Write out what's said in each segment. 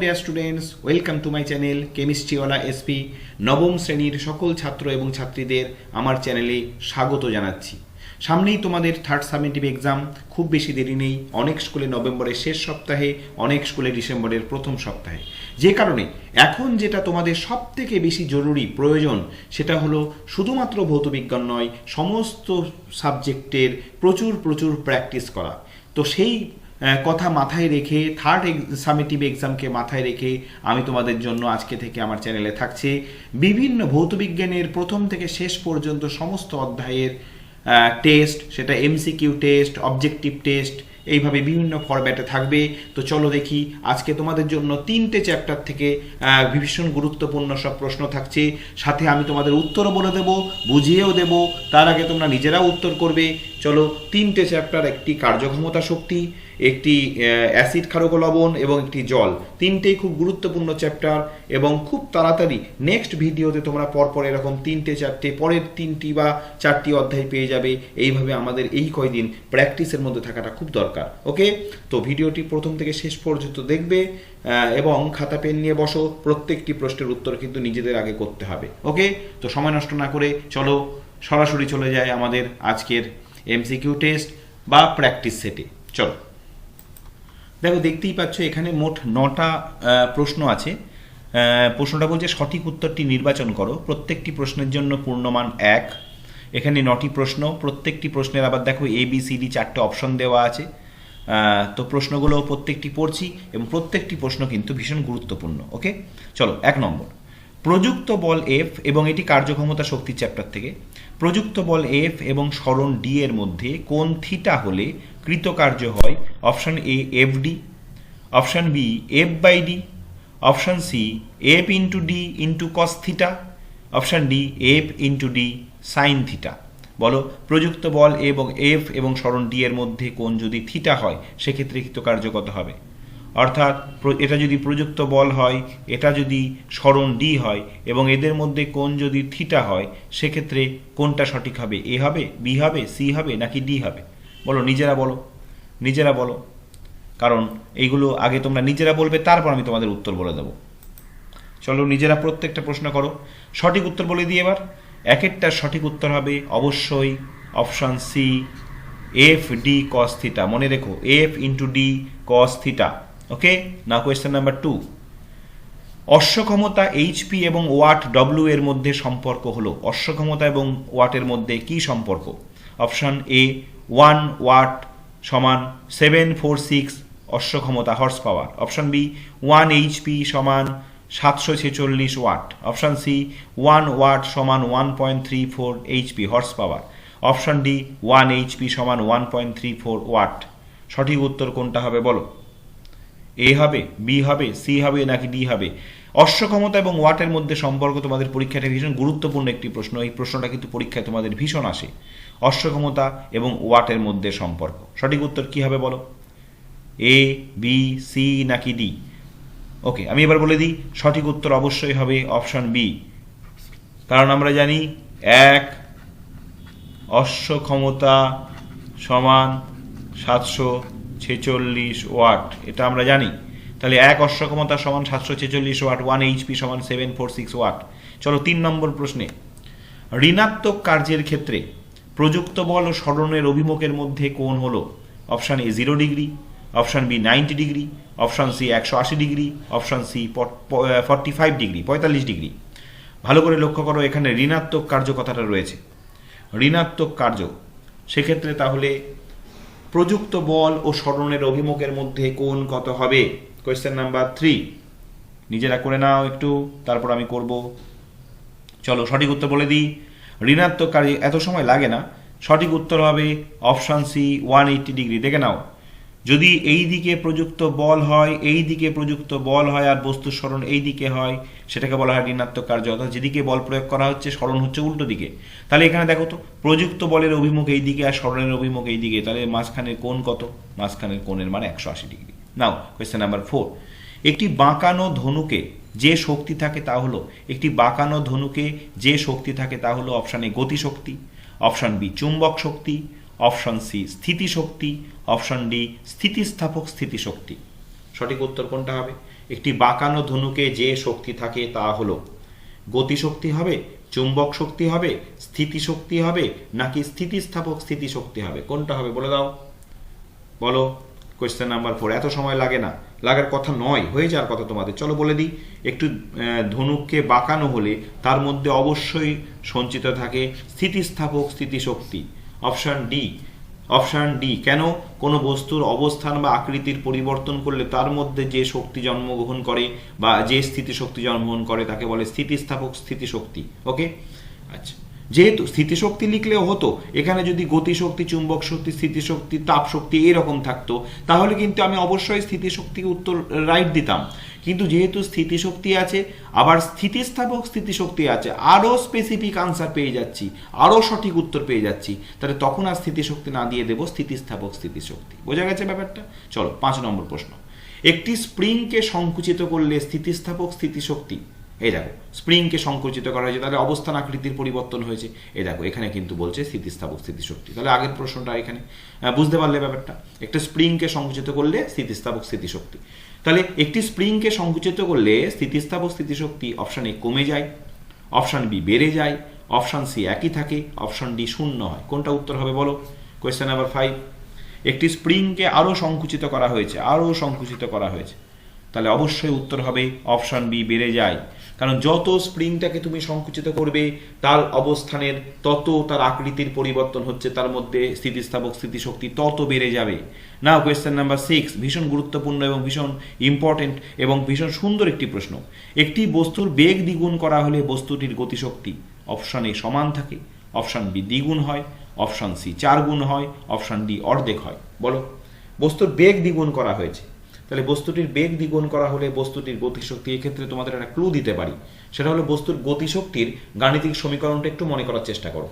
Dear students welcome to my channel কেমিস্ট্রিওয়ালা SP নবম শ্রেণির সকল ছাত্র এবং ছাত্রীদের আমার চ্যানেলে স্বাগত জানাচ্ছি। সামনেই তোমাদের থার্ড সাবমিটিভ এক্সাম খুব বেশি দেরি নেই, অনেক স্কুলে নভেম্বরের শেষ সপ্তাহে, অনেক স্কুলে ডিসেম্বরের প্রথম সপ্তাহে। যে কারণে এখন যেটা তোমাদের সব থেকে বেশি জরুরি, প্রয়োজন, সেটা হলো শুধুমাত্র ভৌতবিজ্ঞান নয়, সমস্ত সাবজেক্টের প্রচুর প্রচুর প্র্যাকটিস করা। তো সেই কথা মাথায় রেখে থার্ড সামেটিভ এক্সামকে মাথায় রেখে আমি তোমাদের জন্য আজকে থেকে আমার চ্যানেলে থাকছে। বিভিন্ন ভৌতবিজ্ঞানের প্রথম থেকে শেষ পর্যন্ত সমস্ত অধ্যায়ের টেস্ট সেটা এমসিকিউ টেস্ট অবজেক্টিভ টেস্ট এইভাবে বিভিন্ন ফরম্যাটে থাকবে। তো চলো দেখি, আজকে তোমাদের জন্য তিনটে চ্যাপ্টার থেকে ভীষণ গুরুত্বপূর্ণ সব প্রশ্ন থাকছে। সাথে আমি তোমাদের উত্তরও বলে দেবো, বুঝিয়েও দেবো, তার আগে তোমরা নিজেরাও উত্তর করবে। চলো, তিনটে চ্যাপ্টার একটি কার্যক্ষমতা শক্তি একটি অ্যাসিড ক্ষারক লবণ এবং একটি জল। তিনটেই খুব গুরুত্বপূর্ণ চ্যাপ্টার এবং খুব তাড়াতাড়ি নেক্সট ভিডিওতে তোমরা পরপর এরকম তিনটে, চারটে, পরের তিনটি বা চারটি অধ্যায় পেয়ে যাবে। এইভাবে আমাদের এই কয়দিন প্র্যাকটিসের মধ্যে থাকাটা খুব দরকার। ওকে তো ভিডিওটি প্রথম থেকে শেষ পর্যন্ত দেখবে এবং খাতা পেন নিয়ে বসো। প্রত্যেকটি প্রশ্নের উত্তর কিন্তু নিজেদের আগে করতে হবে। ওকে তো সময় নষ্ট না করে চলো, সরাসরি চলে যায় আমাদের আজকের এমসিকিউ টেস্ট বা প্র্যাকটিস সেটে চলো। দেখো, দেখতেই পাচ্ছ, এখানে মোট নটা প্রশ্ন আছে। প্রশ্নটা বলছে, সঠিক উত্তরটি নির্বাচন করো। প্রত্যেকটি প্রশ্নের জন্য পূর্ণমান এক। এখানে নটি প্রশ্ন, প্রত্যেকটি প্রশ্নের আবার দেখো এ বি সি ডি চারটে অপশন দেওয়া আছে। তো প্রশ্নগুলো প্রত্যেকটি পড়ছি এবং প্রত্যেকটি প্রশ্ন কিন্তু ভীষণ গুরুত্বপূর্ণ, ওকে? চলো, এক নম্বর। প্রযুক্ত বল এফ এবং এটি কার্যক্ষমতা শক্তি চ্যাপ্টার থেকে। প্রযুক্ত বল এফ এবং সরণ ডি এর মধ্যে কোন থিটা হলে কৃতকার্য হয়, option A F D option B F by D option C F into D into cos theta option D F into D sine theta বলো, প্রযুক্ত বল এবং এফ এবং সরণ ডি এর মধ্যে কোন যদি থিটা হয়, সেক্ষেত্রে কৃতকার্য কত হবে? অর্থাৎ এটা যদি প্রযুক্ত বল হয়, এটা যদি সরণ ডি হয়, এবং এদের মধ্যে কোন যদি থিটা হয়, সেক্ষেত্রে কোনটা সঠিক হবে এ হবে বি হবে সি হবে, নাকি ডি হবে? বলো, নিজেরা বলো নিজেরা বলো। কারণ এইগুলো আগে তোমরা নিজেরা বলবে, তারপর আমি তোমাদের উত্তর বলে দেবো। চলো, নিজেরা প্রত্যেকটা প্রশ্ন করো। সঠিক উত্তর বলে দিই এবার। একেরটার সঠিক উত্তর হবে অবশ্যই option C F D cos theta মনে রেখো F into D cos theta okay না কোয়েশ্চেন নাম্বার টু অশ্বক্ষমতা এইচপি এবং ওয়াট ডব্লিউ এর মধ্যে সম্পর্ক হলো। অশ্বক্ষমতা এবং ওয়াটের মধ্যে কি সম্পর্ক? অপশান এ ওয়ান ওয়াট সমান seven four six অশ্বক্ষমতা horse power option B one HP সমান সাতশো ছেচল্লিশ watt. Option C one watt সমান one point three four HP horse power option D one HP সমান one point three four watt সঠিক উত্তর কোনটা হবে বলো? এ হবে বি হবে সি হবে নাকি ডি হবে? অশ্বক্ষমতা এবং ওয়াটের মধ্যে সম্পর্ক তোমাদের পরীক্ষাটা ভীষণ গুরুত্বপূর্ণ একটি প্রশ্ন। এই প্রশ্নটা কিন্তু পরীক্ষায় তোমাদের ভীষণ আসে। অশ্বক্ষমতা এবং ওয়াটের মধ্যে সম্পর্ক। সঠিক উত্তর কি হবে বলো? এ বি সি নাকি ডি ওকে আমি এবার বলে দিই, সঠিক উত্তর অবশ্যই হবে অপশন বি কারণ আমরা জানি, এক, অশ্বক্ষমতা সমান সাতশো ছেচল্লিশ ওয়াট। এটা আমরা জানি। তাহলে এক অশ্বক্ষমতা সমান সাতশো ছেচল্লিশ ওয়াট ওয়ান এইচপি সমান সেভেন ফোর সিক্স ওয়াট। চলো তিন নম্বর প্রশ্নে, ঋণাত্মক কার্যের ক্ষেত্রে প্রযুক্ত বল ও স্মরণের অভিমুখের মধ্যে কোণ হলো option A zero degree, option B ninety degree, option C একশো আশি degree, option C forty five degree, পঁয়তাল্লিশ ডিগ্রি। ভালো করে লক্ষ্য করো, এখানে ঋণাত্মক কার্য কথাটা রয়েছে। ঋণাত্মক কার্য, সেক্ষেত্রে তাহলে প্রযুক্ত বল ও স্মরণের অভিমুখের মধ্যে কোন কত হবে? কোয়েশ্চেন নাম্বার থ্রি নিজেরা করে নাও একটু, তারপর আমি করব। চলো সঠিক উত্তর বলে দিই। ঋণাত্মক কার্য এত সময় লাগে না। সঠিক উত্তর হবে option C one eighty degree দেখে নাও। যদি এই দিকে প্রযুক্ত বল হয়, এই দিকে প্রযুক্ত বল হয় আর বস্তুর স্মরণ এই দিকে হয়, সেটাকে বলা হয় ঋণাত্মক কার্য অর্থাৎ যেদিকে বল প্রয়োগ করা হচ্ছে, স্মরণ হচ্ছে উল্টো দিকে। তাহলে এখানে দেখো তো, প্রযুক্ত বলের অভিমুখ এই দিকে আর স্মরণের অভিমুখ এই দিকে। তাহলে মাঝখানের কোণ কত? মাঝখানের কোণের মানে একশো আশি degree now question number four একটি বাঁকানো ধনুকে যে শক্তি থাকে তা হলো একটি বাঁকানো ধনুকে, যে শক্তি থাকে তা হলো অপশান এ গতিশক্তি, অপশান বি চুম্বক শক্তি, অপশান সি স্থিতিশক্তি, অপশান ডি স্থিতিস্থাপক স্থিতিশক্তি। সঠিক উত্তর কোনটা হবে? একটি বাঁকানো ধনুকে যে শক্তি থাকে তা হলো গতিশক্তি হবে, চুম্বক শক্তি হবে, স্থিতিশক্তি হবে, নাকি স্থিতিস্থাপক স্থিতিশক্তি হবে? কোনটা হবে বলে দাও। বলো। কোয়েশ্চেন নাম্বার ফোর এত সময় লাগে না। লাগার কথা নয়, হয়ে যাওয়ার কথা তোমাদের। চলো বলে দিই, একটু ধনুককে বাঁকানো হলে তার মধ্যে অবশ্যই সঞ্চিত থাকে স্থিতিস্থাপক স্থিতিশক্তি, অপশান ডি। অপশান ডি, কেন? কোনো বস্তুর অবস্থান বা আকৃতির পরিবর্তন করলে তার মধ্যে যে শক্তি জন্মগ্রহণ করে বা যে স্থিতিশক্তি জন্মগ্রহণ করে তাকে বলে স্থিতিস্থাপক স্থিতিশক্তি। ওকে? আচ্ছা। যেহেতু স্থিতিশক্তি লিখলেও হতো, এখানে যদি গতিশক্তি, চুম্বক শক্তি, স্থিতিশক্তি, তাপ শক্তি এরকম থাকতো, তাহলে কিন্তু আমি অবশ্যই স্থিতিশক্তিকে উত্তর রাইট দিতাম। কিন্তু যেহেতু স্থিতিশক্তি আছে, আবার স্থিতিস্থাপক স্থিতিশক্তি আছে আরও স্পেসিফিক আনসার পেয়ে যাচ্ছি আরও সঠিক উত্তর পেয়ে যাচ্ছি, তাহলে তখন আর স্থিতিশক্তি না দিয়ে দেবো স্থিতিস্থাপক স্থিতিশক্তি। বোঝা গেছে ব্যাপারটা? চলো, পাঁচ নম্বর প্রশ্ন। একটি স্প্রিংকে সংকুচিত করলে স্থিতিস্থাপক স্থিতিশক্তি এই দেখো, স্প্রিংকে সংকুচিত করা হয়েছে, তাহলে অবস্থান আকৃতির পরিবর্তন হয়েছে। এই দেখো, এখানে কিন্তু বলছে স্থিতিস্থাপক স্থিতিশক্তি। তাহলে আগের প্রশ্নটা এখানে। বুঝতে পারলে ব্যাপারটা? একটা স্প্রিংকে সংকুচিত করলে স্থিতিস্থাপক স্থিতিশক্তি। তাহলে একটি স্প্রিংকে সংকুচিত করলে স্থিতিস্থাপক স্থিতিশক্তি অপশান এ কমে যায়, অপশান বি বেড়ে যায়, অপশান সি একই থাকে, অপশন ডি শূন্য হয়। কোনটা উত্তর হবে বলো? কোয়েশ্চেন নাম্বার ফাইভ একটি স্প্রিংকে আরও সংকুচিত করা হয়েছে, আরও সংকুচিত করা হয়েছে। তাহলে অবশ্যই উত্তর হবে অপশান বি, বেড়ে যায়। কারণ যত স্প্রিংটাকে তুমি সংকুচিত করবে, তার অবস্থানের তত তার আকৃতির পরিবর্তন হচ্ছে, তার মধ্যে স্থিতিস্থাপক, স্থিতিশক্তি তত বেড়ে যাবে। না কোয়েশ্চেন নাম্বার সিক্স ভীষণ গুরুত্বপূর্ণ এবং ভীষণ ইম্পর্টেন্ট এবং ভীষণ সুন্দর একটি প্রশ্ন। একটি বস্তুর বেগ দ্বিগুণ করা হলে বস্তুটির গতিশক্তি অপশন এ সমান থাকে, অপশান বি দ্বিগুণ হয়, অপশান সি চার গুণ হয়, অপশান ডি অর্ধেক হয়। বলো, বস্তুর বেগ দ্বিগুণ করা হয়েছে। তাহলে বস্তুটির বেগ দ্বিগুণ করা হলে বস্তুটির গতিশক্তি এক্ষেত্রে তোমাদের একটা ক্লু দিতে পারি। সেটা হলো বস্তুর গতিশক্তির গাণিতিক সমীকরণটা একটু মনে করার চেষ্টা করো।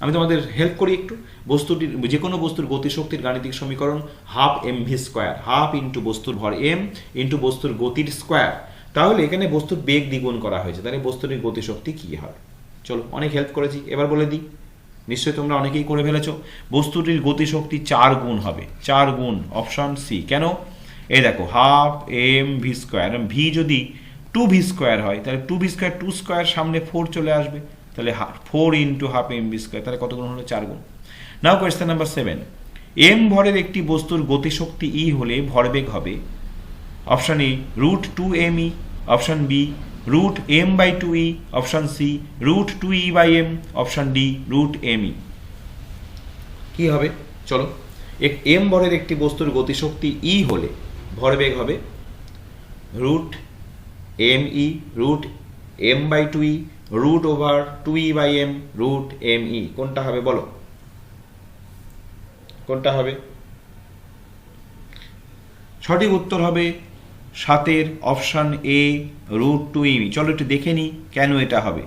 আমি তোমাদের হেল্প করি একটু। বস্তুটির যে কোনো বস্তুর গতিশক্তির গাণিতিক সমীকরণ half M V square half into বস্তুর ভর এম ইন্টু বস্তুর গতির স্কোয়ার তাহলে এখানে বস্তুর বেগ দ্বিগুণ করা হয়েছে। তাহলে বস্তুটির গতিশক্তি কী হয়? চলো, অনেক হেল্প করেছি। এবার বলে দিই। নিশ্চয়ই তোমরা অনেকেই করে ফেলেছ। বস্তুটির গতিশক্তি চার গুণ হবে। চার গুণ অপশান সি কেন? এই দেখো half M V square V যদি টু ভি স্কোয়ার হয়, তাহলে two V square two square সামনে ফোর চলে আসবে। তাহলে four into half M V square তাহলে কত গুণ হলো? চার গুণ। Now question number seven M ভরের একটি বস্তুর গতিশক্তি ই হলে ভরবেগ হবে option A root two M E option B root M by two E option C root two E by M option D root M E কি হবে? চলো এম ভরের একটি বস্তুর গতিশক্তি ই হলে ভরবেগ হবে। Root M E root M by two E root over two E by M root M E কোনটা হবে বলো? কোনটা হবে? সঠিক উত্তর হবে সাতের option A root two M E চলো একটু দেখে নিই কেন এটা হবে।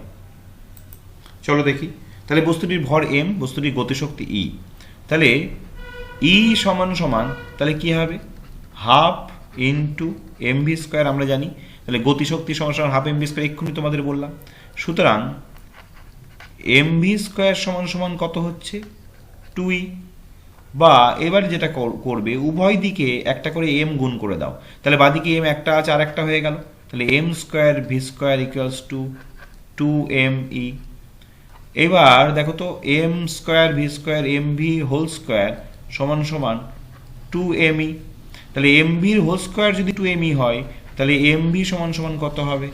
চলো দেখি। তাহলে বস্তুটির ভর এম বস্তুটির গতিশক্তি ই তাহলে ই সমান সমান, তাহলে কি হবে? Half into M V square আমরা জানি। তাহলে গতিশক্তি সমান হাফ এম ভি স্কোয়ার এক্ষুনি তোমাদের বললাম। সুতরাং এম ভি স্কোয়ার সমান সমান কত হচ্ছে? টু ই বা এবার যেটা কর- করবে, উভয় দিকে একটা করে এম গুণ করে দাও। তাহলে বাদিকে এম একটা আছে আর একটা হয়ে গেল। তাহলে M square V square equals to two M E এবার দেখো তো, M square V square M V whole square সমান সমান টু এম ই তাহলে এম ভির হোল স্কোয়ার যদি টু এম ই হয়, তাহলে এম ভি সমান সমান কত হবে?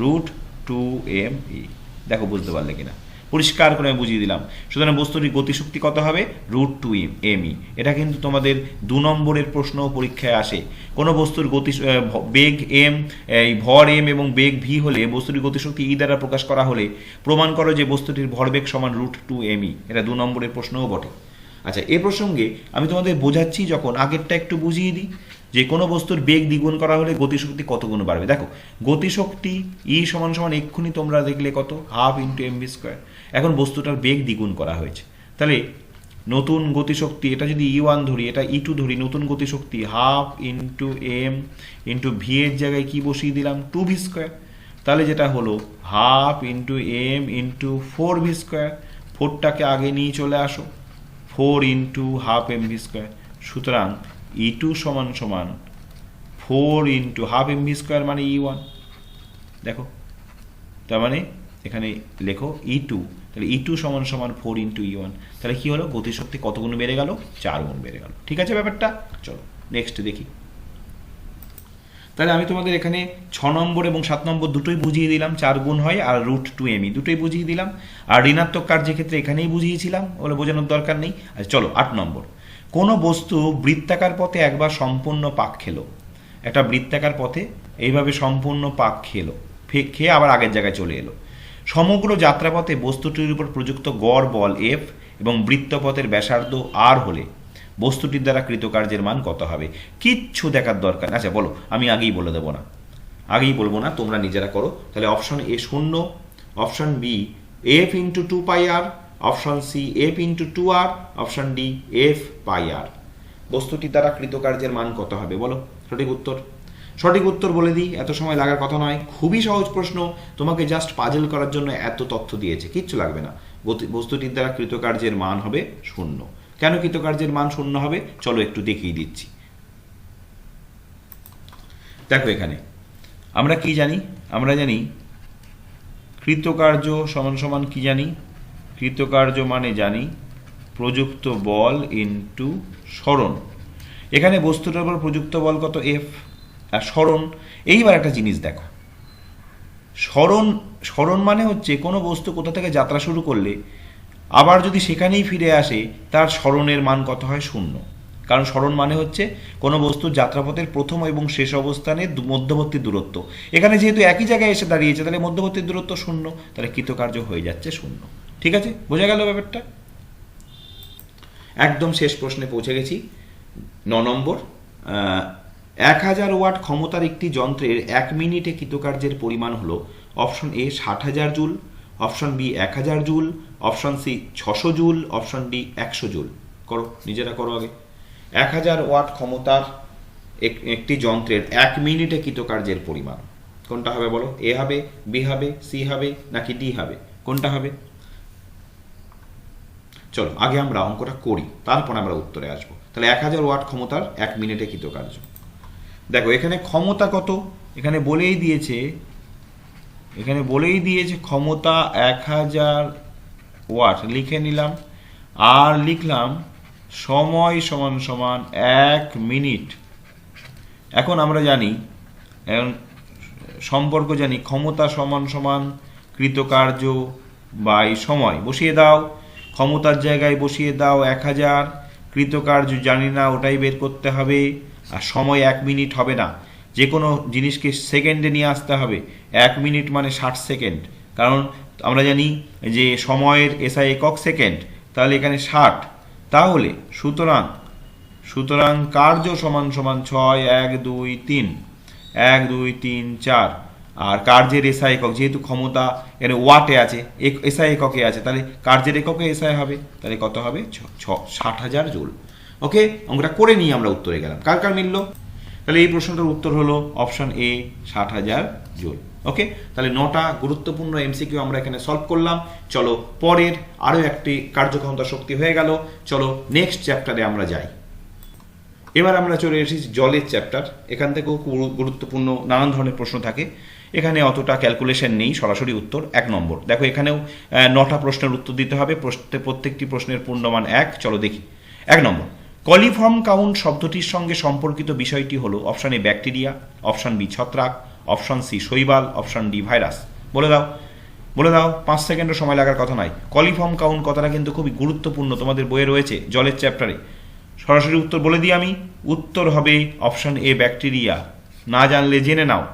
রুট টু এম ই দেখো, বুঝতে পারলে কিনা? পরিষ্কার করে আমি বুঝিয়ে দিলাম। সুতরাং বস্তুটির গতিশক্তি কত হবে? রুট টু এম ই এটা কিন্তু তোমাদের দু নম্বরের প্রশ্ন পরীক্ষায় আসে। কোনো বস্তুর গতি বেগ এম এই ভর এম এবং বেগ ভি হলে বস্তুটির গতিশক্তি ই দ্বারা প্রকাশ করা হলে প্রমাণ করো যে বস্তুটির ভরবেগ সমান রুট টু এম ই এটা দু নম্বরের প্রশ্নও বটে। আচ্ছা এ প্রসঙ্গে আমি তোমাদের বোঝাচ্ছি যখন আগেরটা একটু বুঝিয়ে দিই, যে কোনো বস্তুর বেগ দ্বিগুণ করা হলে গতিশক্তি কত গুণ বাড়বে? দেখো, গতিশক্তি ই সমান সমান এক্ষুনি তোমরা দেখলে কত? Half into M V square এখন বস্তুটার বেগ দ্বিগুণ করা হয়েছে। তাহলে নতুন গতিশক্তি, এটা যদি ই ওয়ান ধরি, এটা ই টু ধরি, নতুন গতিশক্তি half into M into V এর জায়গায় কি বসিয়ে দিলাম? টু ভি স্কোয়ার তাহলে যেটা হলো half into M into four V square ফোরটাকে আগে নিয়ে চলে আসো। Four into half M V square. সুতরাং ই টু সমান সমান four into half M V square মানে ই ওয়ান দেখো, তার মানে এখানে লেখো ই টু তাহলে ই টু সমান সমান ফোর ইন্টু ই ওয়ান তাহলে কী হলো? গতিশক্তি কত গুণ বেড়ে গেল? চার গুণ বেড়ে গেল। ঠিক আছে ব্যাপারটা? চলো নেক্সট দেখি। তাহলে আমি তোমাদের এখানে ছ নম্বর এবং সাত নম্বর দুটোই বুঝিয়ে দিলাম, চার গুণ হয় আর রুট টু এমই দুটোই বুঝিয়ে দিলাম। আর ঋণাত্মক কার্যের ক্ষেত্রে এখানেই বুঝিয়েছিলাম, ওগুলো বোঝানোর দরকার নেই। আচ্ছা চলো, আট নম্বর। কোনো বস্তু বৃত্তাকার পথে একবার সম্পূর্ণ পাক খেলো। একটা বৃত্তাকার পথে এইভাবে সম্পূর্ণ পাক খেলো। খেয়ে আবার আগের জায়গায় চলে এলো। সমগ্র যাত্রাপথে বস্তুটির উপর প্রযুক্ত গড় বল এফ এবং বৃত্তপথের ব্যাসার্ধ আর হলে বস্তুটির দ্বারা কৃতকার্যের মান কত হবে? কিচ্ছু দেখার দরকার আচ্ছা বলো, আমি আগেই বলে দেবো না। আগেই বলব না, তোমরা নিজেরা করো। তাহলে অপশন এ শূন্য option B F into two pi R option C F into two R option D F pi R বস্তুটির দ্বারা কৃতকার্যের মান কত হবে, বলো? সঠিক উত্তর? সঠিক উত্তর বলে দিই, এত সময় লাগার কথা নয়। খুবই সহজ প্রশ্ন, তোমাকে জাস্ট পাজেল করার জন্য এত তথ্য দিয়েছে, কিচ্ছু লাগবে না। বস্তুটির দ্বারা কৃতকার্যের মান হবে শূন্য। কেন কৃতকার্যের মান শূন্য হবে? চলো একটু দেখিয়ে দিচ্ছি। দেখো এখানে। আমরা কি জানি? আমরা জানি কৃতকার্য সমান সমান কি জানি? কৃতকার্য মানে জানি প্রযুক্ত বল ইনটু স্মরণ এখানে বস্তুটার উপর প্রযুক্ত বল কত? এফ আর স্মরণ এইবার একটা জিনিস দেখো। স্মরণ স্মরণ মানে হচ্ছে কোনো বস্তু কোথা থেকে যাত্রা শুরু করলে আবার যদি সেখানেই ফিরে আসে, তার স্মরণের মান কত হয়? শূন্য। কারণ স্মরণ মানে হচ্ছে কোনো বস্তুর যাত্রাপথের প্রথম এবং শেষ অবস্থানের দু- মধ্যবর্তী দূরত্ব। এখানে যেহেতু একই জায়গায় এসে দাঁড়িয়েছে, তাহলে মধ্যবর্তী দূরত্ব শূন্য, তাহলে কৃতকার্য হয়ে যাচ্ছে শূন্য। ঠিক আছে? বোঝা গেল ব্যাপারটা? একদম শেষ প্রশ্নে পৌঁছে গেছি। ন নম্বর এক হাজার ওয়াট ক্ষমতার একটি যন্ত্রের এক মিনিটে কৃতকার্যের পরিমাণ হলো অপশন এ ষাট হাজার জুল অপশন বি এক হাজার জুল, অপশন সি ছশো জুল, অপশন ডি একশো জুল। করো, নিজেরা করো আগে। এক হাজার ওয়াট ক্ষমতার একটি যন্ত্রের এক মিনিটে কৃতকার্যের পরিমাণ। কোনটা হবে বলো? এ হবে, বি হবে, সি হবে, নাকি ডি হবে? কোনটা হবে? চলো, আগে আমরা অঙ্কটা করি, তারপর আমরা উত্তরে আসব। তাহলে এক হাজার ওয়াট ক্ষমতার এক মিনিটে কৃতকার্য। দেখো, এখানে ক্ষমতা কত? এখানে বলেই দিয়েছে এখানে বলেই দিয়েছে ক্ষমতা এক হাজার ওয়াট, লিখে নিলাম। আর লিখলাম সময় সমান সমান এক মিনিট। এখন আমরা জানি সম্পর্ক জানি, ক্ষমতা সমান সমান কৃতকার্য বাই সময়। বসিয়ে দাও, ক্ষমতার জায়গায় বসিয়ে দাও এক হাজার, কৃতকার্য জানি না, ওটাই বের করতে হবে। আর সময় এক মিনিট হবে না। যে কোনো জিনিসকে সেকেন্ডে নিয়ে আসতে হবে। এক মিনিট মানে ষাট সেকেন্ড। কারণ আমরা জানি যে সময়ের এসআই একক সেকেন্ড, তাহলে এখানে ষাট। তাহলে সুতরাং সুতরাং কার্য সমান সমান ছয়, এক, দুই, তিন। এক, দুই, তিন, চার। আর কার্যের এসআই একক, যেহেতু ক্ষমতা এর ওয়াটে আছে এসআই এককে আছে, তাহলে কার্যের এককে এসআই হবে। তাহলে কত হবে? ছ ষাট হাজার জুল। ওকে? অঙ্কটা করে নিয়ে আমরা উত্তরে গেলাম। কার কার মিললো? তাহলে এই প্রশ্নটার উত্তর হলো অপশন এ ষাট হাজার জুল। ওকে তাহলে নটা গুরুত্বপূর্ণ এমসিকিউ আমরা এখানে সলভ করলাম। চলো পরের আরও একটি কার্যক্ষমতা শক্তি হয়ে গেল। চলো নেক্সট চ্যাপ্টারে আমরা যাই। এবার আমরা চলে এসেছি জলের চ্যাপ্টার এখান থেকেও গুরু- গুরুত্বপূর্ণ নানান ধরনের প্রশ্ন থাকে। এখানে অতটা ক্যালকুলেশন নেই, সরাসরি উত্তর এক নম্বর। দেখো এখানেও নটা প্রশ্নের উত্তর দিতে হবে। প্রত্যেকটি প্রশ্নের পূর্ণমান এক। চলো দেখি। এক নম্বর। কলিফর্ম কাউন্ট শব্দটির সঙ্গে সম্পর্কিত বিষয়টি হলো option A bacteria, option B ছত্রাক, অপশন সি শৈবাল, অপশন ডি ভাইরাস। বলে দাও বলে দাও, পাঁচ সেকেন্ডও সময় লাগার কথা নয়। কলিফর্ম কাউন্ট কথাটা কিন্তু খুবই গুরুত্বপূর্ণ তোমাদের বইয়ে রয়েছে জলের চ্যাপ্টারে। সরাসরি উত্তর বলে দিই আমি, উত্তর হবে অপশন এ ব্যাকটেরিয়া। না জানলে জেনে নাও।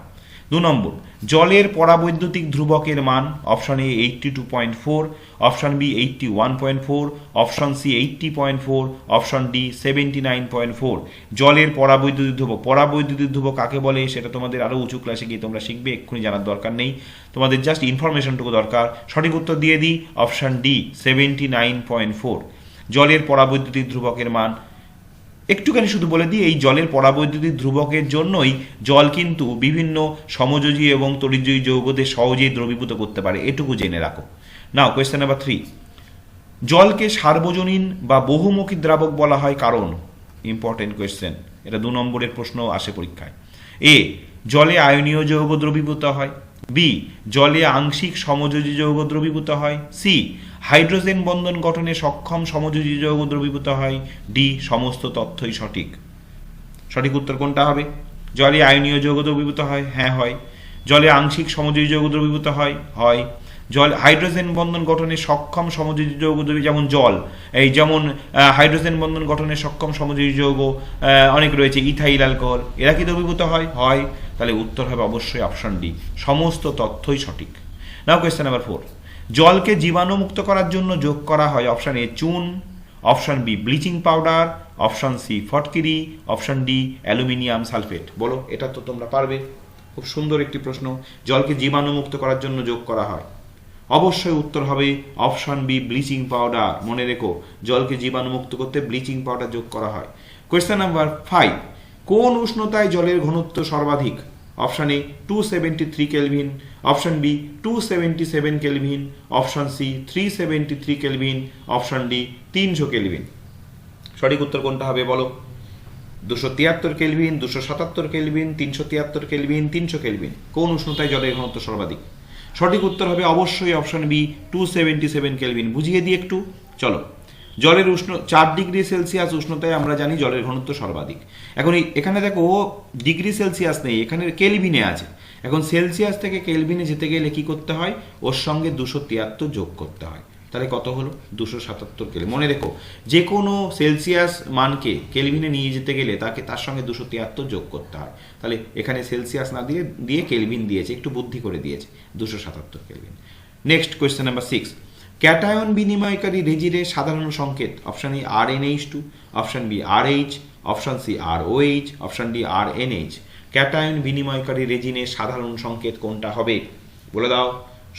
দু নম্বর জলের পরাবৈদ্যুতিক ধ্রুবকের মান option A eighty two point four option B eighty one point four option C eighty point four option D seventy nine point four জলের পরাবৈদ্যুতিক ধ্রুবক। পরাবৈদ্যুতিক ধ্রুবক কাকে বলে? সেটা তোমাদের আরও উঁচু ক্লাসে গিয়ে তোমরা শিখবে, এক্ষুনি জানার দরকার নেই। তোমাদের জাস্ট ইনফরমেশনটুকু দরকার। সঠিক উত্তর দিয়ে দিই option D seventy nine point four জলের পরাবৈদ্যুতিক ধ্রুবকের মান একটুখানি শুধু বলে দিই, এই জলের পরাবৈদ্যুতিক ধ্রুবকের জন্যই জল কিন্তু বিভিন্ন সমযোজী এবং তরিযোজী যৌগদের সহজেই দ্রবীভূত করতে পারে। এটুকু জেনে রাখো। নাও কোয়েশ্চেন নাম্বার থ্রি জলকে সার্বজনীন বা বহুমুখী দ্রাবক বলা হয় কারণ? ইম্পর্টেন্ট কোয়েশ্চেন এটা দু নম্বরের প্রশ্ন আসে পরীক্ষায়। এ জলে আয়নীয় যৌগ দ্রবীভূত হয়। বি জলে আংশিক সমযোজী যৌগ দ্রবীভূত হয়। সি হাইড্রোজেন বন্ধন গঠনে সক্ষম সমযোজী যৌগ দ্রবীভূত হয় ডি সমস্ত তথ্যই সঠিক। সঠিক উত্তর কোনটা হবে? জলে আয়নীয় যৌগ দ্রবীভূত হয়? হ্যাঁ হয়। জলে আংশিক সমযোজী যৌগ দ্রবীভূত হয়? হয়। জল, হাইড্রোজেন বন্ধন গঠনে সক্ষম সমযোজী যৌগ যেমন জল, এই যেমন হাইড্রোজেন বন্ধন গঠনে সক্ষম সমযোজী যৌগ অনেক রয়েছে, ইথাইল অ্যালকোহল, এরা কি দ্রবীভূত হয়? হয়। তাহলে উত্তর হবে অবশ্যই অপশন ডি। সমস্ত তথ্যই সঠিক। নাও কোয়েশ্চেন নাম্বার ফোর জলকে জীবাণুমুক্ত করার জন্য যোগ করা হয় অপশন এ চুন, option B bleaching powder, option C ফটকিরি, option D aluminium sulphate. বলো, এটা তো তোমরা পারবে। খুব সুন্দর একটি প্রশ্ন। জলকে জীবাণুমুক্ত করার জন্য যোগ করা হয়। অবশ্যই উত্তর হবে অপশন বি ব্লিচিং পাউডার। মনে রেখো, জলকে জীবাণুমুক্ত করতে ব্লিচিং পাউডার যোগ করা হয়। কোয়েশ্চেন নাম্বার ফাইভ, কোন উষ্ণতায় জলের ঘনত্ব সর্বাধিক? Option A two seventy three kelvin option B two seventy seven kelvin option C three seventy three kelvin option D তিনশো কেলভিন সঠিক উত্তর কোনটা হবে বলো? দুশো তিয়াত্তর কেলভিন দুশো সাতাত্তর কেলভিন তিনশো তিয়াত্তর কেলভিন তিনশো কেলভিন কোন উষ্ণতায় জলের ঘনত্ব সর্বাধিক? সঠিক উত্তর হবে অবশ্যই option B two seventy seven kelvin বুঝিয়ে দিই একটু? চলো। জলের উষ্ণ, চার ডিগ্রি সেলসিয়াস উষ্ণতায় আমরা জানি জলের ঘনত্ব সর্বাধিক। এখন এখানে দেখো, ও ডিগ্রি সেলসিয়াস নেই এখানে কেলভিনে আছে। এখন সেলসিয়াস থেকে কেলভিনে যেতে গেলে কি করতে হয়? ওর সঙ্গে দুশো তিয়াত্তর যোগ করতে হয়। তাহলে কত হলো? দুশো সাতাত্তর কেলভিন। মনে রেখো, যে কোনো সেলসিয়াস মানকে কেলভিনে নিয়ে যেতে গেলে তাকে, তার সঙ্গে দুশো তিয়াত্তর যোগ করতে হয়। তাহলে এখানে সেলসিয়াস না দিয়ে দিয়ে কেলভিন দিয়েছে, একটু বুদ্ধি করে দিয়েছে, দুশো সাতাত্তর kelvin. Next question number six. Cation বিনিময়কারী রেজিরের সাধারণ সংকেত, option E R N H two option B R H option C R O H option D R N H cation বিনিময়কারী রেজিনের সাধারণ সংকেত কোনটা হবে? বলে দাও।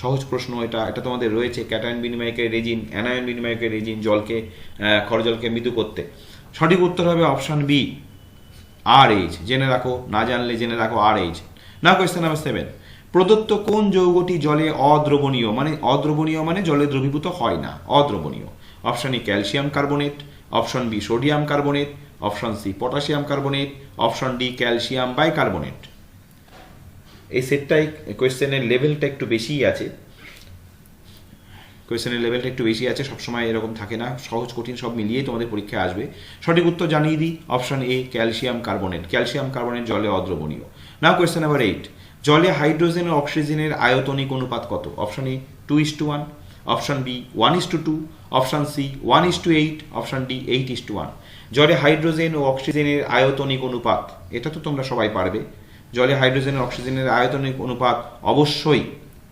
সহজ প্রশ্ন এটা এটা তোমাদের রয়েছে। ক্যাটায়ন বিনিময়কারী রেজিন, অ্যানায়ন বিনিময়কারী রেজিন জলকে খরজলকে মৃদু করতে। সঠিক উত্তর হবে অপশান বি আর এইচ জেনে রাখো, না জানলে জেনে রাখো R H now question number seven প্রদত্ত কোন যৌগটি জলে অদ্রবণীয়? মানে অদ্রবণীয় মানে জলে দ্রবীভূত হয় না, অদ্রবণীয়। Option E calcium carbonate, option B sodium carbonate, option C potassium carbonate, option D calcium bicarbonate. এই সেটটাই কোয়েশ্চেনের লেভেলটা একটু বেশিই আছে। কোয়েশ্চেনের লেভেলটা একটু বেশি আছে, সবসময় এরকম থাকে না, সহজ কঠিন সব মিলিয়ে তোমাদের পরীক্ষায় আসবে। সঠিক উত্তর জানিয়ে দিই, option A calcium carbonate. Calcium carbonate জলে অদ্রবণীয়। না কোয়েশ্চেন নাম্বার এইট জলে হাইড্রোজেন ও অক্সিজেনের আয়তনিক অনুপাত কত? Option A two is to one option B one is to two option C one is to eight option D eight is to one জলে হাইড্রোজেন ও অক্সিজেনের আয়তনিক অনুপাত, এটা তো তোমরা সবাই পারবে। জলে হাইড্রোজেন ও অক্সিজেনের আয়তনিক অনুপাত অবশ্যই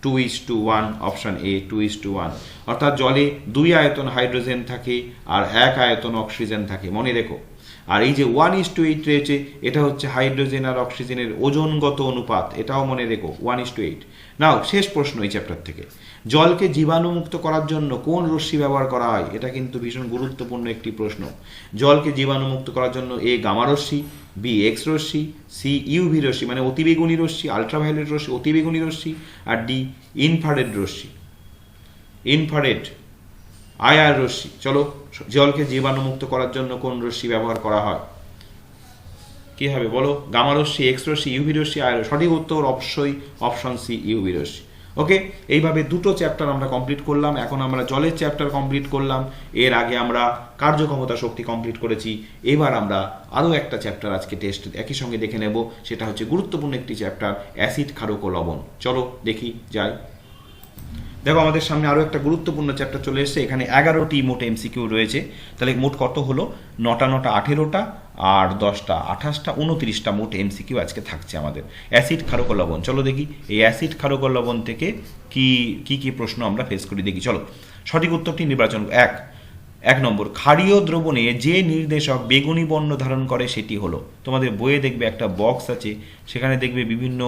two is to one option A two is to one অর্থাৎ জলে দুই আয়তন হাইড্রোজেন থাকে আর এক আয়তন অক্সিজেন থাকে। মনে রেখো আর এই যে ওয়ান ইস টু এইট রয়েছে, এটা হচ্ছে হাইড্রোজেন আর অক্সিজেনের ওজনগত অনুপাত, এটাও মনে রেখো one is to eight now শেষ প্রশ্ন এই চ্যাপ্টার থেকে। জলকে জীবাণুমুক্ত করার জন্য কোন রশ্মি ব্যবহার করা হয়? এটা কিন্তু ভীষণ গুরুত্বপূর্ণ একটি প্রশ্ন। জলকে জীবাণুমুক্ত করার জন্য এ গামা রশ্মি বি এক্স রশ্মি সি ইউভি রশ্মি মানে অতিবেগুনি রশ্মি আলট্রাভায়োলেট রশ্মি, অতিবেগুনি রশ্মি, আর ডি ইনফ্রারেড রশ্মি। ইনফ্রারেড আয়ার রশ্মি। চলো জলকে জীবাণুমুক্ত করার জন্য কোন রশ্মি ব্যবহার করা হয়? কি হবে? বলো। গামা রশ্মি এক্স রশ্মি ইউভি রশ্মি আর সঠিক উত্তর অবশ্যই অপশন সি ইউভি রশ্মি। ওকে এইভাবে দুটো চ্যাপ্টার আমরা কমপ্লিট করলাম। এখন আমরা জলের চ্যাপ্টার কমপ্লিট করলাম। এর আগে আমরা কার্যক্ষমতা শক্তি কমপ্লিট করেছি। এবার আমরা আরও একটা চ্যাপ্টার আজকে টেস্ট একই সঙ্গে দেখে নেব। সেটা হচ্ছে গুরুত্বপূর্ণ একটি চ্যাপ্টার অ্যাসিড ক্ষারক ও লবণ। চলো দেখি, যাই। দেখো, আমাদের সামনে আরও একটা গুরুত্বপূর্ণ চ্যাপ্টার চলে এসেছে। এখানে এগারোটি মোট এমসিকিউ রয়েছে। তাহলে মোট কত হলো? নটা নটা, আঠেরোটা আর দশটা, আঠাশটা, উনত্রিশটা মোট এমসিকিউ আজকে থাকছে আমাদের। অ্যাসিড, ক্ষারক লবণ। চলো দেখি, এই অ্যাসিড, ক্ষারক লবণ থেকে কি কি কি প্রশ্ন আমরা ফেস করি? দেখি, চলো। সঠিক উত্তরটি নির্বাচন এক। এক নম্বর, ক্ষারীয় দ্রবণে যে নির্দেশক বেগুনি বর্ণ ধারণ করে সেটি হলো। তোমাদের বইয়ে দেখবে একটা বক্স আছে, সেখানে দেখবে বিভিন্ন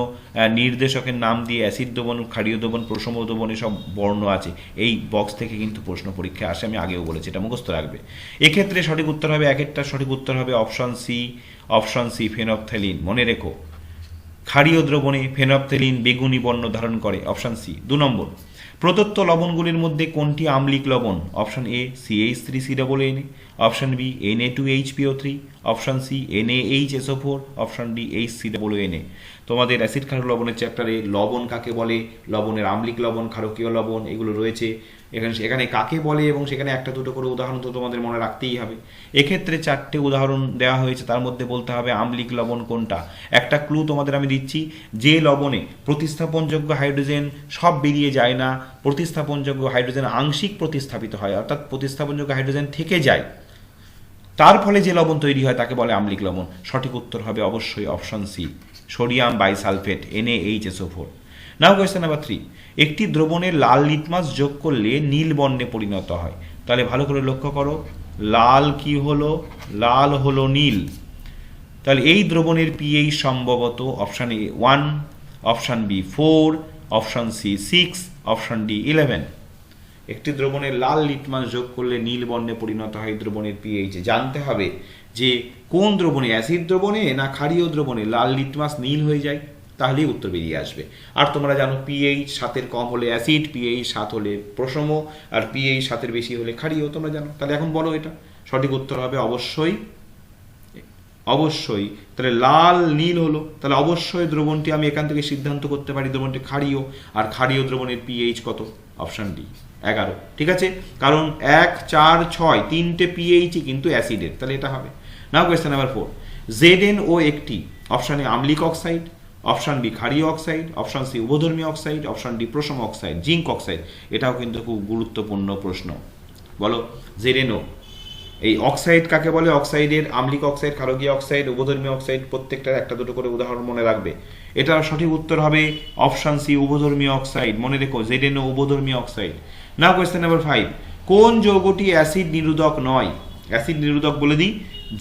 নির্দেশকের নাম দিয়ে অ্যাসিড দ্রবণ, ক্ষারীয় দ্রবণ প্রসম দ্রবণ এসব বর্ণ আছে। এই বক্স থেকে কিন্তু প্রশ্ন পরীক্ষায় আসে, আমি আগেও বলেছি, এটা মুখস্থ রাখবে। এক্ষেত্রে সঠিক উত্তর হবে, এক একটা সঠিক উত্তর হবে option C option C phenolphthalein মনে রেখো। ক্ষারীয় দ্রবণে ফেনপথেলিন বেগুনি বর্ণ ধারণ করে অপশান সি দু নম্বর প্রদত্ত লবণগুলির মধ্যে কোনটি আম্লিক লবণ? Option A C H three C double N A option B N A two H P O three option C N H S O four option D H C double N A তোমাদের acid ক্ষারক লবণের চ্যাপ্টারে লবণ কাকে বলে? লবণের আম্লিক লবণ, ক্ষারকীয় লবণ, এগুলো রয়েছে। এখানে এখানে কাকে বলে এবং সেখানে একটা দুটো করে উদাহরণ তো তোমাদের মনে রাখতেই হবে। এক্ষেত্রে চারটে উদাহরণ দেওয়া হয়েছে, তার মধ্যে বলতে হবে আমলিক লবণ কোনটা? একটা ক্লু তোমাদের আমি দিচ্ছি, যে লবণে প্রতিস্থাপনযোগ্য হাইড্রোজেন সব বেরিয়ে যায় না, প্রতিস্থাপনযোগ্য হাইড্রোজেন আংশিক প্রতিস্থাপিত হয়, অর্থাৎ প্রতিস্থাপনযোগ্য হাইড্রোজেন থেকে যায়। তার ফলে যে লবণ তৈরি হয় তাকে বলে আম্লিক লবণ। সঠিক উত্তর হবে অবশ্যই option C sodium bisulphate N H S O four now question number three একটি দ্রবণে লাল লিটমাস যোগ করলে নীল বর্ণে পরিণত হয়। তাহলে ভালো করে লক্ষ্য করো। লাল কি হলো? লাল হলো নীল। তাহলে এই দ্রবণের পিএইচ সম্ভবত option A one option B four option C six option D eleven একটি দ্রবণে লাল লিটমাস যোগ করলে নীল বর্ণে পরিণত হয় দ্রবণের পিএইচে জানতে হবে যে কোন দ্রবণে অ্যাসিড দ্রবণে না ক্ষারীয় দ্রবণে লাল লিটমাস নীল হয়ে যায়? তাহলেই উত্তর বেরিয়ে আসবে। আর তোমরা জানো পিএইচ সাতের কম হলে অ্যাসিড পিএইচ সাত হলে প্রশম আর পিএইচ সাতের বেশি হলে ক্ষারীয়, তোমরা জানো। তাহলে এখন বলো এটা। সঠিক উত্তর হবে অবশ্যই অবশ্যই। তাহলে লাল, নীল হলো। তাহলে অবশ্যই দ্রবণটি আমি এখান থেকে সিদ্ধান্ত করতে পারি, দ্রবণটি ক্ষারীয়। আর ক্ষারীয় দ্রবণের পিএইচ কত? অপশান ডি এগারো। ঠিক আছে? কারণ এক, চার, ছয়, তিনটে পিএইচই কিন্তু অ্যাসিডের। তাহলে এটা হবে। Now question number four Z O একটি অপশানে আম্লিক অক্সাইড অপশান বি ক্ষারীয় অক্সাইড, অপশান সি উভধর্মী অক্সাইড, অপশান ডি প্রসম অক্সাইড, জিঙ্ক অক্সাইড। এটাও কিন্তু খুব গুরুত্বপূর্ণ প্রশ্ন। বলো জেডেনও এই অক্সাইড কাকে বলে? অক্সাইডের আম্লিক অক্সাইড, ক্ষারকীয় অক্সাইড, উভধর্মী অক্সাইড প্রত্যেকটার একটা দুটো করে উদাহরণ মনে রাখবে। এটার সঠিক উত্তর হবে অপশান সি উভধর্মী অক্সাইড। মনে রেখো Z N O উভধর্মী oxide. Now question number five কোন যৌগটি অ্যাসিড নিরোধক নয়? অ্যাসিড নিরোধক বলে দিই।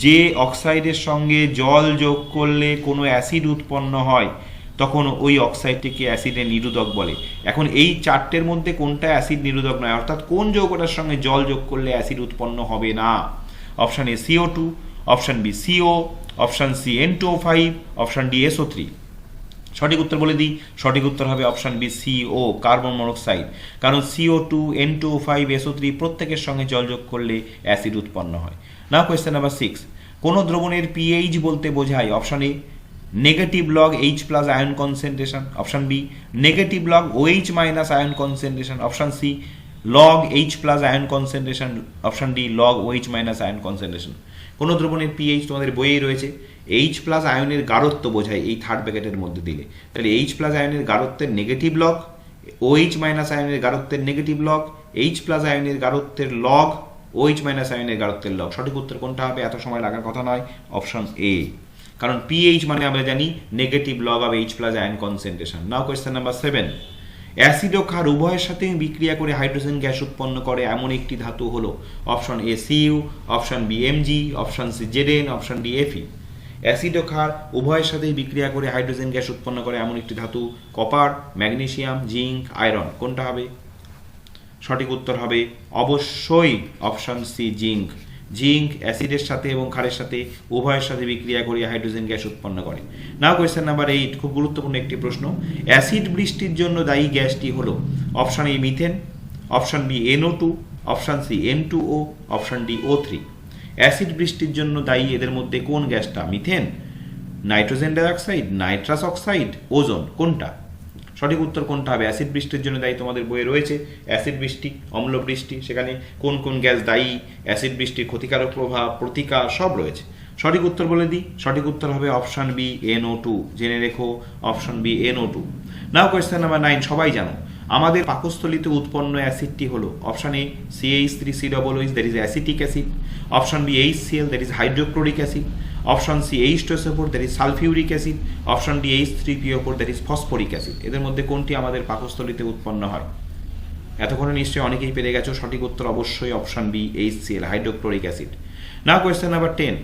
যে অক্সাইডের সঙ্গে জল যোগ করলে কোনো অ্যাসিড উৎপন্ন হয়, তখন ওই অক্সাইডটিকে অ্যাসিডের নিরোধক বলে। এখন এই চারটের মধ্যে কোনটা অ্যাসিড নিরোধক নয়? অর্থাৎ কোন যৌগটার সঙ্গে জল যোগ করলে অ্যাসিড উৎপন্ন হবে না? Option A C O two, option B C O option C N two five, option D S O three. সঠিক উত্তর বলে দিই। সঠিক উত্তর হবে option B C O carbon monoxide কারণ C O two N two five S O three প্রত্যেকের সঙ্গে জল যোগ করলে অ্যাসিড উৎপন্ন হয়। না কোয়েশ্চেন নাম্বার সিক্স কোনো দ্রবণের পিএইচ বলতে বোঝায় option A negative log H plus ion concentration option B negative log O H minus ion concentration option C log H plus ion concentration option D log O H minus ion concentration কোনো দ্রবণের pH তোমাদের বইয়েই রয়েছে। H plus আয়নের গাঢ়ত্ব বোঝায় এই third ব্যাকেটের মধ্যে দিলে। তাহলে এইচ প্লাস আয়নের গাঢ়ত্বের negative log O H minus আয়নের গাঢ়ত্বের নেগেটিভ লগ এইচ প্লাস আয়নের গাঢ়ত্বের লগ ওএইচ মাইনাস আয়নের গাঢ়ত্বের লগ সঠিক উত্তর কোনটা হবে? এত সময় লাগার কথা নয়। অপশন এ কারণ পিএইচ মানে আমরা জানি negative log of H plus ion concentration now question number seven acid ও ক্ষার উভয়ের সাথে বিক্রিয়া করে হাইড্রোজেন গ্যাস উৎপন্ন করে এমন একটি ধাতু হলো। Option A C U option B M G option C Z N option D F E acid ও ক্ষার উভয়ের সাথেই বিক্রিয়া করে হাইড্রোজেন গ্যাস উৎপন্ন করে এমন একটি ধাতু, কপার, ম্যাগনেসিয়াম, জিঙ্ক, আয়রন। কোনটা হবে? সঠিক উত্তর হবে অবশ্যই অপশান সি, জিঙ্ক। জিঙ্ক অ্যাসিডের সাথে এবং ক্ষারের সাথে উভয়ের সাথে বিক্রিয়া করে হাইড্রোজেন গ্যাস উৎপন্ন করে। নাও কোয়েশ্চেন নাম্বার এইট খুব গুরুত্বপূর্ণ একটি প্রশ্ন। অ্যাসিড বৃষ্টির জন্য দায়ী গ্যাসটি হলো option A methane, option B N O two, option C N two O, option D O three. Acid বৃষ্টির জন্য দায়ী এদের মধ্যে কোন গ্যাসটা? Methane, nitrogen dioxide, nitrous oxide, ozone, কোনটা? সঠিক উত্তর কোনটা হবে? অ্যাসিড বৃষ্টির জন্য দায়ী তোমাদের বইয়ে রয়েছে অ্যাসিড বৃষ্টি, অম্ল বৃষ্টি, সেখানে কোন কোন গ্যাস দায়ী? অ্যাসিড বৃষ্টির ক্ষতিকারক প্রভাব, প্রতিকার সব রয়েছে। সঠিক উত্তর বলে দিই। সঠিক উত্তর হবে অপশান বি এনও টু। জেনে রেখো, option B N O two. Now question number nine, সবাই জানো। আমাদের পাকস্থলিতে উৎপন্ন অ্যাসিডটি হলো option A C H three C double O H that is acetic acid option B H C L that is hydrochloric acid option C H two S O four that is sulphuric acid option D H three P O four that is phosphoric acid এদের মধ্যে কোনটি আমাদের পাকস্থলিতে উৎপন্ন হয়? এতক্ষণে নিশ্চয়ই অনেকেই পেরে গেছো, সঠিক উত্তর অবশ্যই option B H C L hydrochloric acid now question number ten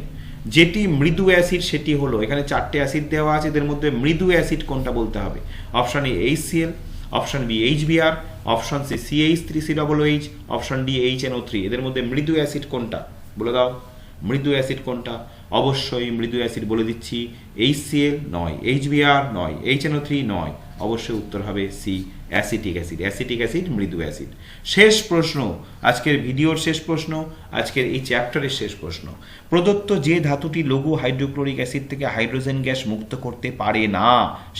যেটি মৃদু অ্যাসিড সেটি হলো, এখানে চারটে অ্যাসিড দেওয়া আছে, এদের মধ্যে মৃদু অ্যাসিড কোনটা বলতে হবে? Option A H C L option B H B R option C C H three C double H option D H N O three এদের মধ্যে মৃদু অ্যাসিড কোনটা? বলে দাও। মৃদু অ্যাসিড কোনটা? অবশ্যই মৃদু অ্যাসিড বলে দিচ্ছি। এইচ সিএল নয় এইচ বিআর নয় এইচ এনও থ্রি নয়। অবশ্যই উত্তর হবে C acetic acid acetic acid মৃদু অ্যাসিড শেষ প্রশ্ন। আজকের ভিডিওর শেষ প্রশ্ন, আজকের এই চ্যাপ্টারের শেষ প্রশ্ন। প্রদত্ত যে ধাতুটি লঘু হাইড্রোক্লোরিক অ্যাসিড থেকে হাইড্রোজেন গ্যাস মুক্ত করতে পারে না,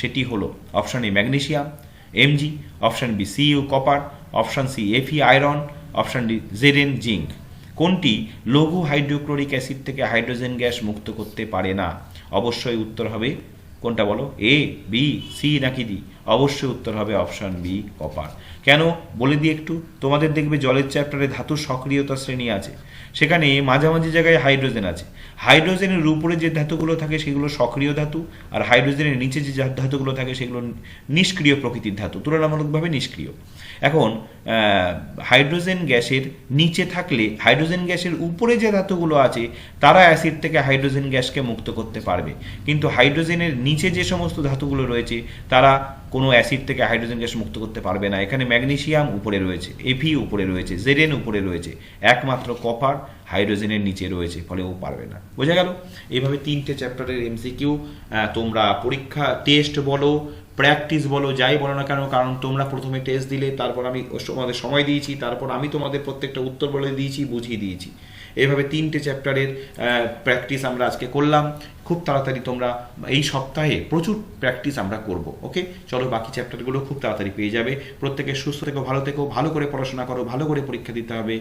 সেটি হলো option A magnesium M G option B C U copper option C F E iron option D Z N zinc কোনটি লঘু হাইড্রোক্লোরিক অ্যাসিড থেকে হাইড্রোজেন গ্যাস মুক্ত করতে পারে না? অবশ্যই উত্তর হবে কোনটা বলো? এ বি সি নাকি ডি অবশ্যই উত্তর হবে অপশন বি কপার কেন? বলে দিই একটু। তোমাদের দেখবে জলের চ্যাপ্টারে ধাতুর সক্রিয়তা শ্রেণি আছে। সেখানে মাঝামাঝি জায়গায় হাইড্রোজেন আছে। হাইড্রোজেনের উপরে যে ধাতুগুলো থাকে সেগুলো সক্রিয় ধাতু, আর হাইড্রোজেনের নিচে যে ধাতুগুলো থাকে সেগুলো নিষ্ক্রিয় প্রকৃতির ধাতু, তুলনামূলকভাবে নিষ্ক্রিয়। এখন হাইড্রোজেন গ্যাসের নিচে থাকলে, হাইড্রোজেন গ্যাসের উপরে যে ধাতুগুলো আছে, তারা অ্যাসিড থেকে হাইড্রোজেন গ্যাসকে মুক্ত করতে পারবে। কিন্তু হাইড্রোজেনের নিচে যে সমস্ত ধাতুগুলো রয়েছে, তারা কোনো অ্যাসিড থেকে হাইড্রোজেন গ্যাস মুক্ত করতে পারবে না। এখানে ম্যাগনেসিয়াম উপরে রয়েছে এফি উপরে রয়েছে জেরেন উপরে রয়েছে, একমাত্র কপার হাইড্রোজেনের নিচে রয়েছে, ফলে ও পারবে না। বোঝা গেল? এইভাবে তিনটে চ্যাপ্টারের এমসিকিউ তোমরা পরীক্ষা, টেস্ট বলো, প্র্যাকটিস বলো, যাই বলো না কেন, কারণ তোমরা প্রথমে টেস্ট দিলে, তারপর আমি তোমাদের সময় দিয়েছি, তারপর আমি তোমাদের প্রত্যেকটা উত্তর বলে দিয়েছি, বুঝিয়ে দিয়েছি। এইভাবে তিনটে চ্যাপ্টারের প্র্যাকটিস আমরা আজকে করলাম। খুব তাড়াতাড়ি তোমরা এই সপ্তাহে প্রচুর প্র্যাকটিস আমরা করব, ওকে? চলো বাকি চ্যাপ্টারগুলো খুব তাড়াতাড়ি পেয়ে যাবে। প্রত্যেকে সুস্থ থেকো, ভালো থেকো, ভালো করে পড়াশোনা করো, ভালো করে পরীক্ষা দিতে হবে।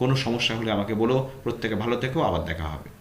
কোনো সমস্যা হলে আমাকে বলো। প্রত্যেকে ভালো থেকো আবার দেখা হবে।